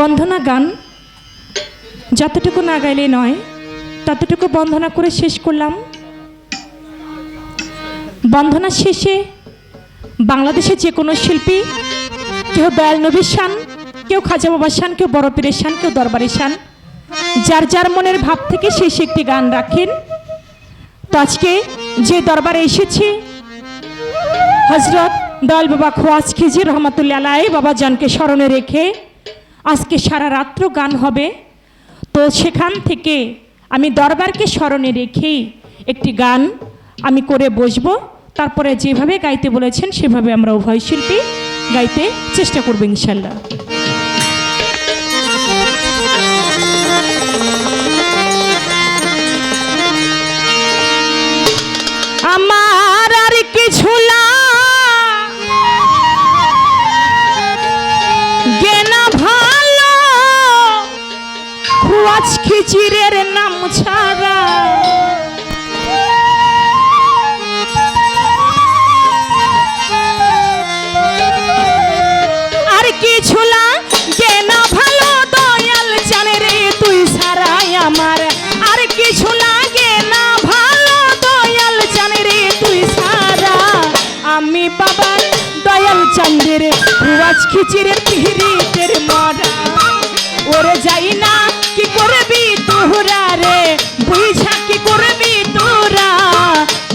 বন্ধনা গান, যতটুকু না গাইলে নয়, ততটুকু বন্ধনা করে শেষ করলাম। বন্ধনা শেষে বাংলাদেশের যে কোনো শিল্পী, কেউ দয়াল নবীর শান, কেউ খাজা বাবার শান, কেউ বড় পীরের শান, কেউ দরবারের শান, যার যার মনের ভাব থেকে শেষে একটি গান রাখেন। তো আজকে যে দরবারে এসেছি হজরত দয়াল বাবা খোয়াজ খিজি রহমতুল্লা আলাই বাবা জানকে স্মরণে রেখে আজকে সারা রাত্র গান হবে। তো সেখান থেকে আমি দরবারকে স্মরণে রেখেই একটি গান আমি করে বসবো। তারপরে যেভাবে গাইতে বলেছেন, সেভাবে আমরা উভয় শিল্পী গাইতে চেষ্টা করব ইনশাল্লাহ। খিচিরের নাম ছাড়া। আর কিছু না গেনা ভালো দয়াল জানে রে তুই সারাই আমার। আর কিছু লাগে না ভালো দয়াল জানে রে তুই সারা। আমি বাবার দয়াল চান্দের রুয়াজ খিচিরের পিহিরিতের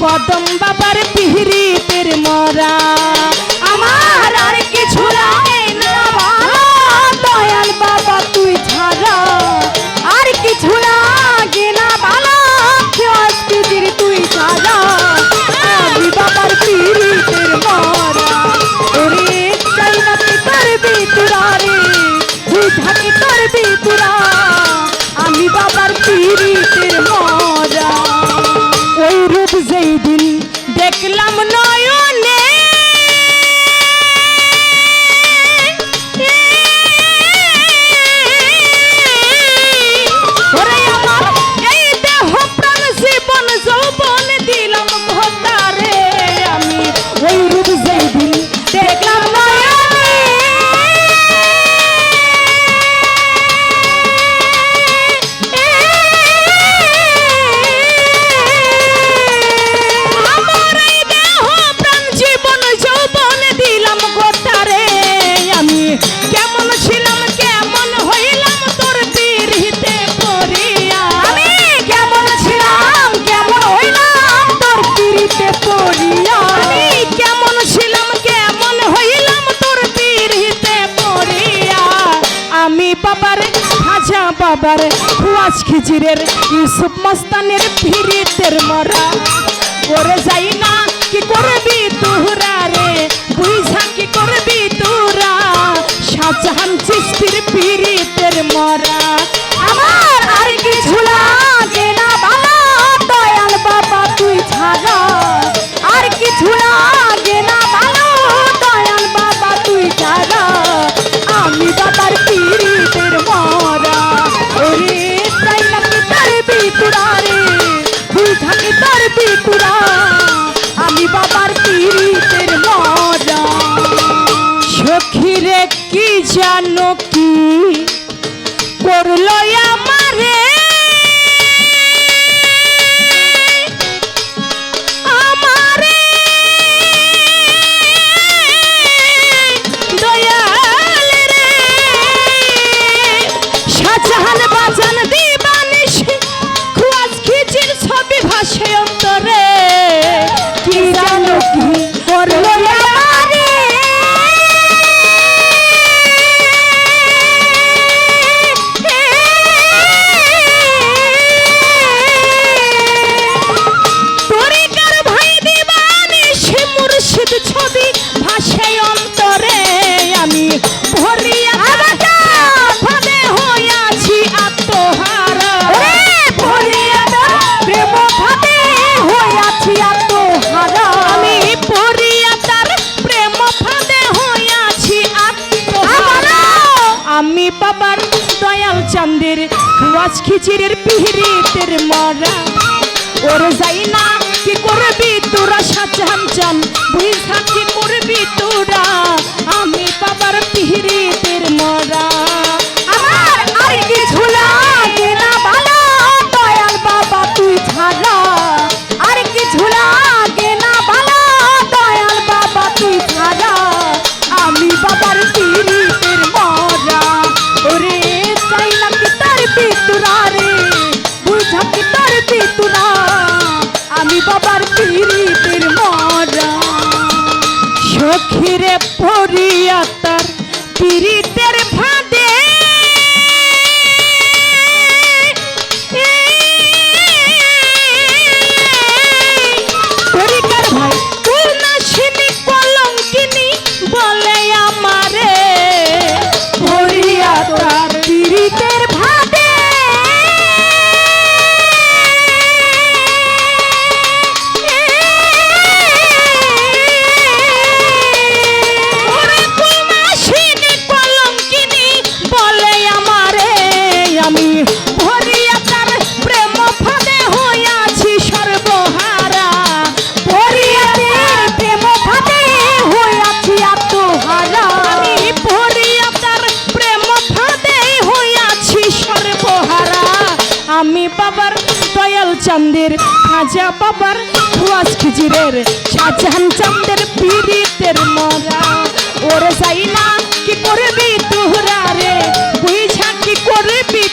কদম বাবার পিহরি পিহিরিতের মরা। বাবার খুয়াজ খিজিরের ইউসুফ মস্তানের পিরিতের মরা। করে যাই না, কি করবি তোরা রে? বুঝা কি করবি তোরা? শাহজাহান চিস্তির পিরিতের মরা। আমার কি দয়াল চান্দের রস খিচিরের পিহিরিতের মরা। ওর যাই না, কি করবি তোরা সাজান চান? বুঝা কি করবি তোরা? আমি বাবার পিহিরিতের মরা। আমি বাবার পিড়িতির মরা। সখীরে পড়িয়া তার পিড়িত চান্দের খাজা বাবার খুয়াস খিজিরের, শাহজাহান চান্দের পীড়িতের মরা। ওরে যাই কি করবি তোহরা রে? বুঝা কি করবি